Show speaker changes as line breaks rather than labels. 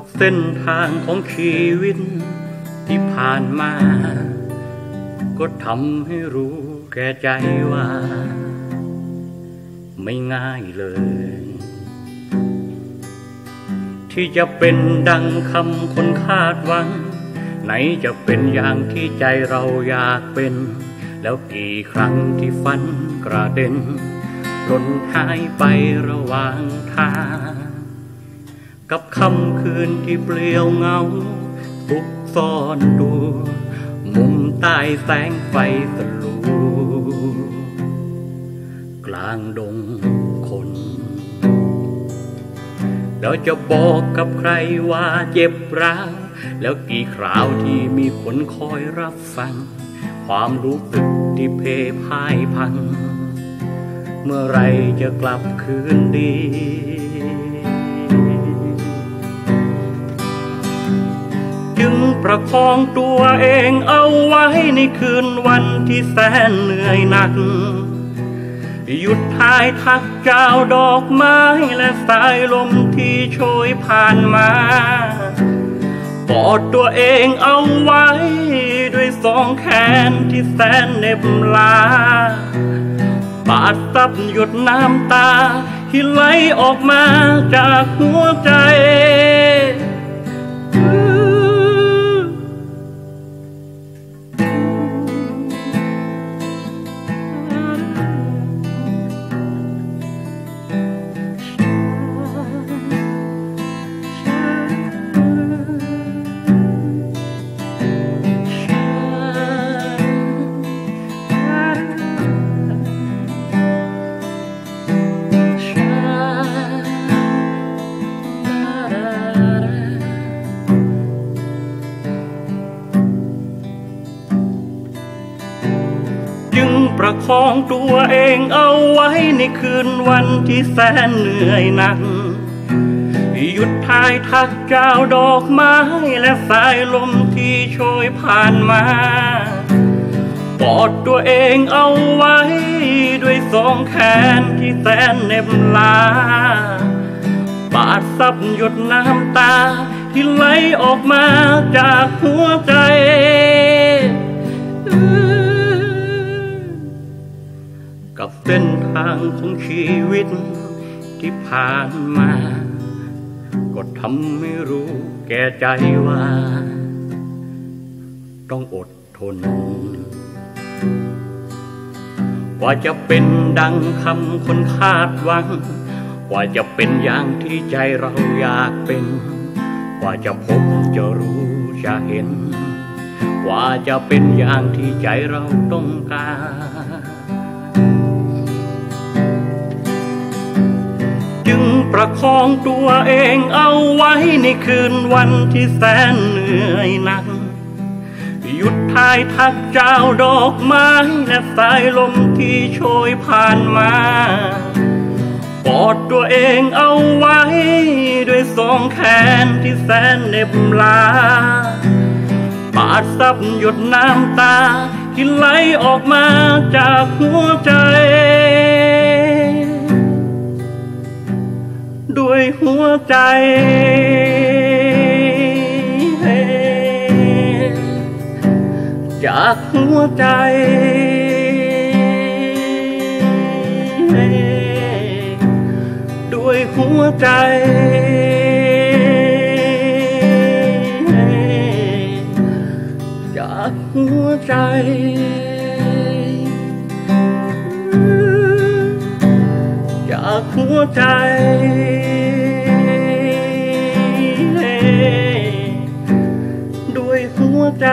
กับเส้นทางของชีวิตที่ผ่านมา ก็ทำให้รู้แก่ใจว่า ไม่ง่ายเลย ที่จะเป็นดังคำคนคาดหวัง ไหนจะเป็นอย่างที่ใจเราอยากเป็น แล้วกี่ครั้งที่ฝันกระเด็นหล่นหายไประหว่างทาง กับค่ำคืนที่เปลี่ยวเงาซุกซ่อนดูมุมใต้แสงไฟสลัวกลางดงคน แล้วจะบอกกับใครว่าเจ็บร้าแล้วกี่คราวที่มีคนคอยรับฟัง ความรู้สึกที่เพพ่ายพัง เมื่อไรจะกลับคืนดี ประคองตัวเองเอาไว้ในคืนวันที่แสนเหนื่อยหนัก หยุดทายทักเจ้าดอกไม้และสายลมที่โชยผ่านมากอดตัวเองเอาไว้ ด้วยสองแขนที่แสนเหน็บลาบาดซับหยดน้ำตา ที่ไหลออกมาจากหัวใจ งประคองตัวเองเอาไว้ในคืนวันที่แสนเหนื่อยหนักหยุดทายทักเจ้าดอกไม้และสายลมที่โชยผ่านมากอดตัวเองเอาไว้ ด้วยสองแขนที่แสนเน็บลาบาดซับหยดน้ำตา ที่ไหลออกมาจากหัวใจ เส้นทางของชีวิตที่ผ่านมา ก็ทำให้รู้แก่ใจว่า ต้องอดทน กว่าจะเป็นดังคำคนคาดหวัง กว่าจะเป็นอย่างที่ใจเราอยากเป็น กว่าจะพบจะรู้จะเห็น กว่าจะเป็นอย่างที่ใจเราต้องการ ประคองตัวเองเอาไว้ในคืนวันที่แสนเหนื่อยหนัก หยุดทายทักเจ้าดอกไม้และสายลมที่โชยผ่านมากอดตัวเองเอาไว้ ด้วยสองแขนที่แสนเหน็บลาบาดซับหยดน้ำตาที่ไหลออกมาจากหัวใจ ด้วยหัวใจ จากหัวใจ ด้วยหัวใจ จากหัวใจ จากหัวใจ ด้วยหัวใจ